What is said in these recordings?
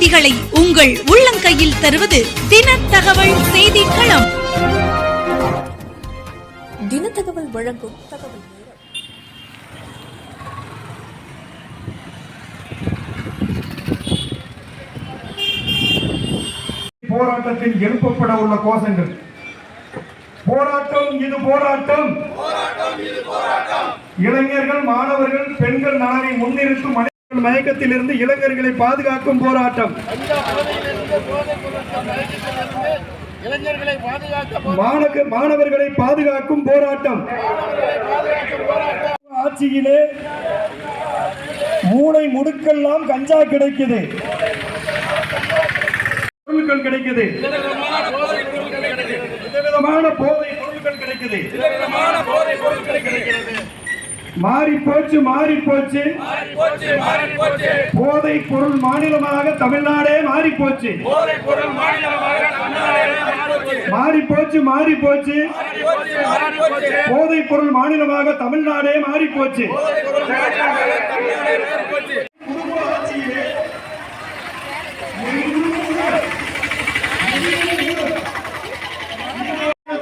செய்திகளை உங்கள் உள்ளங்கையில் தருவது தின தகவல் செய்தி களம் தினத்தகவல் வழங்கும் தகவல் போராட்டத்தில் எழுப்பப்பட உள்ள கோஷங்கள். போராட்டம் இது போராட்டம். இளைஞர்கள் மாணவர்கள் பெண்கள் நலனை முன்னிறுத்தும் மயக்கத்திலிருந்து இளைஞர்களை பாதுகாக்கும் போராட்டம். மாணவர்களை பாதுகாக்கும் போராட்டம். ஆட்சியிலே மூளை முடுக்கெல்லாம் கஞ்சா கிடைக்குது. பொருட்கள் கிடைக்குது. விதவிதமான போதை பொருட்கள் கிடைக்குது. மாறி போச்சு மாறி போச்சு. போதை பொருள் மாநிலமாக தமிழ்நாடே மாறி போச்சு. மாறி போச்சு. மாறி போச்சு போதை பொருள் மாநிலமாக தமிழ்நாடே மாறி போச்சு.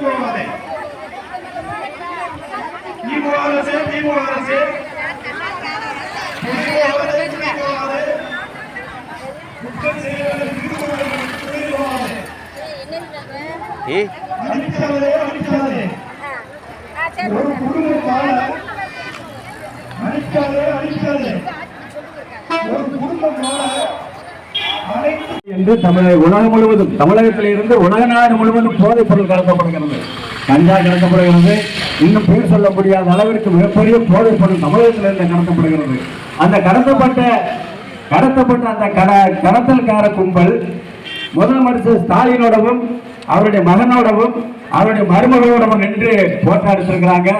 போகாதே. திமுக அரசு, திமுக அரசு. திமுக அரசு, திமுக அரசு. குற்றம் செய்தவர்கள் திரும்புவதற்கு துணை போகாதே. அடிக்காதே, அடிக்காதே. ஒரு குடும்பம் வாழ அடிக்காதே, அடிக்காதே. ஒரு குடும்பம் வாழ அனைத்து என்று தமிழக உலகம் முழுவதும் தமிழகத்தில் இருந்து உலக நாடு முழுவதும் போதைப் பொருள் கடத்தப்படுகிறது. கஞ்சா கடத்தப்படுகிறது. இன்னும் பேர் சொல்ல முடியாத அளவிற்கு மிகப்பெரிய போதைப் பொருள் தமிழகத்திலிருந்து கடத்தப்படுகிறது. அந்த கடத்தப்பட்ட கடத்தப்பட்ட அந்த கட கடத்தல்கார கும்பல் முதலமைச்சர் ஸ்டாலினோடவும் அவருடைய மகனோடவும் அவருடைய மருமகளோடவும் நின்று போட்டா எடுத்திருக்கிறாங்க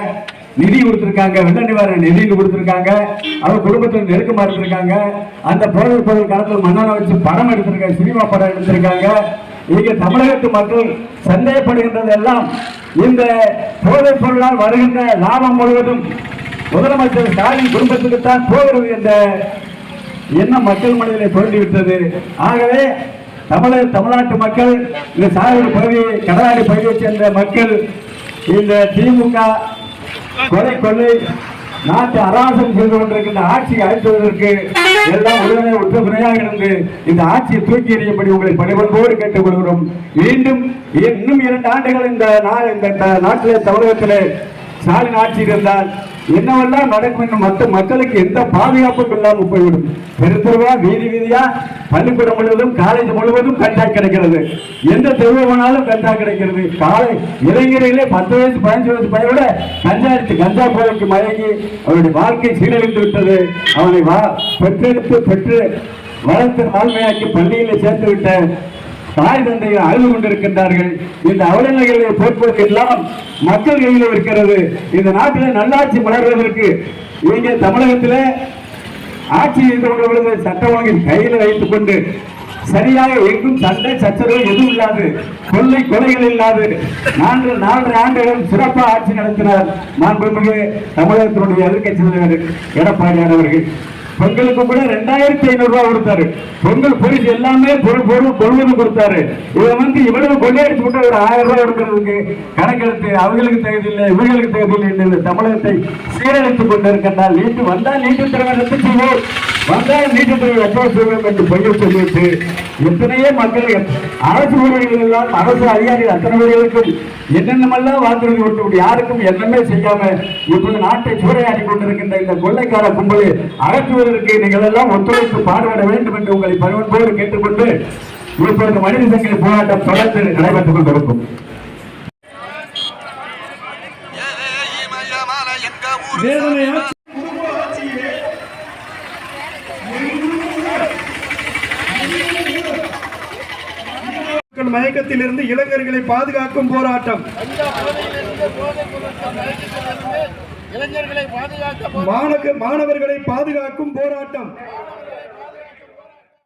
நிதி கொடுத்திருக்காங்க. வெள்ள நிவாரண நிதி கொடுத்திருக்காங்க. அவர் குடும்பத்தில் நெருக்கமா இருந்திருக்காங்க. அந்த போதைப் பொருள் காலத்தில் மன்னனை வச்சு படம் எடுத்திருக்காங்க. சினிமா படம் எடுத்திருக்காங்க. இங்கே தமிழகத்து மக்கள் சந்தேகப்படுகின்றது எல்லாம். இந்த போதைப் பொருளால் வருகின்ற லாபம் முழுவதும் முதலமைச்சர் ஸ்டாலின் குடும்பத்துக்குத்தான் போகிறது என்ற எண்ணம் மக்கள் மனதிலே தோன்றிவிட்டது. ஆகவே தமிழக தமிழ்நாட்டு மக்கள் இந்த சாகர் பகுதி கடலாடி பகுதியை சேர்ந்த மக்கள் இந்த திமுக கொலை கொள்ளை நாட்டு அராசம் செய்து கொண்டிருக்கின்ற ஆட்சியை அழித்துவதற்கு எல்லாம் உடனே ஒற்றுமையாக இருந்து இந்த ஆட்சியை தூக்கி எறியும்படி உங்களை பணிபன்போடு கேட்டுக்கொள்கிறோம் மீண்டும் இன்னும் இரண்டு ஆண்டுகள் இந்த இந்த நாட்டிலே தமிழகத்திலே ஸ்டாலின் ஆட்சி இருந்தால் என்னவெல்லாம் நடக்கும் என்று மற்ற மக்களுக்கு எந்த பாதுகாப்பும் இல்லாமல் போய்விடும். பெருத்தெருவா வீதி வீதியா பள்ளிக்கூடம் முழுவதும் காலேஜ் முழுவதும் கஞ்சா கிடைக்கிறது. எந்த தெருவு கஞ்சா கிடைக்கிறது. காலை இளைஞர்களே பத்து வயசு பதினஞ்சு வயசு பையனோட கஞ்சா அடித்து கஞ்சா போதைக்கு மயங்கி அவருடைய வாழ்க்கை சீரழிந்து விட்டது. அவனை வா பெற்றெடுத்து பெற்று வளர்த்து ஆழ்மையாக்கி பள்ளியில் சேர்த்து விட்ட தாய் தந்தையை அழுது கொண்டிருக்கின்றார்கள். இந்த அவலநிலைகளை போக்குவதற்கு எல்லாம் மக்கள் கையில் இருக்கிறது. இந்த நாட்டில் நல்லாட்சி மலர்வதற்கு இங்கே தமிழகத்திலே ஆட்சி இருந்து கொண்ட சட்ட ஒழுங்கின் கையில் வைத்துக் கொண்டு சரியாக எங்கும் சண்டை சச்சரவு எதுவும் இல்லாது கொள்ளை கொலைகள் இல்லாது நான்கு நான்கு ஆண்டுகள் சிறப்பாக ஆட்சி நடத்தினார் மாண்புமிகு தமிழகத்தினுடைய எதிர்கட்சி தலைவர் எடப்பாடியார் அவர்கள். பொங்கலுக்கு கூட ரெண்டாயிரத்தி ஐநூறு ரூபாய் கொடுத்தாரு. பொங்கல் பரிசு எல்லாமே பொருள் பொருள் கொள்வது கொடுத்தாரு. இதை வந்து இவ்வளவு கொள்ளையடிச்சு விட்டு ஒரு ஆயிரம் ரூபாய் கொடுக்கறதுக்கு கணக்கெடுத்து அவங்களுக்கு தகுதியில்லை இவர்களுக்கு தகுதியில்லை என்று இந்த தமிழகத்தை சீரழித்துக் கொண்டிருக்கின்றால் நீட்டு வந்தால் நீட்டு திறமை வந்தால் திறமை ரத்து செய்வோம் என்று பொய்யை சொல்லிவிட்டு எத்தனையோ மக்கள் அரசு ஊழியர்கள் எல்லாம் அரசு அதிகாரிகள் அத்தனை பேர்களுக்கும் என்னென்னமெல்லாம் வாக்குறுதி விட்டு யாருக்கும் என்னமே செய்யாம இப்போது நாட்டை சூறையாடி கொண்டிருக்கின்ற இந்த கொள்ளைக்கார கும்பலை அகற்றுவதற்கு நீங்கள் எல்லாம் ஒத்துழைத்து பாடுபட வேண்டும் என்று உங்களை பணிவன்போடு கேட்டுக்கொண்டு இப்பொழுது மனித சங்கிலி போராட்டம் தொடர்ந்து நடைபெற்றுக் கொண்டிருக்கும். வேதனை ஆட்சி குடும்ப ஆட்சியிலே மக்கள் மயக்கத்திலிருந்து இளைஞர்களை பாதுகாக்கும் போராட்டம். மாணவர்களை பாதுகாக்கும் போராட்டம்.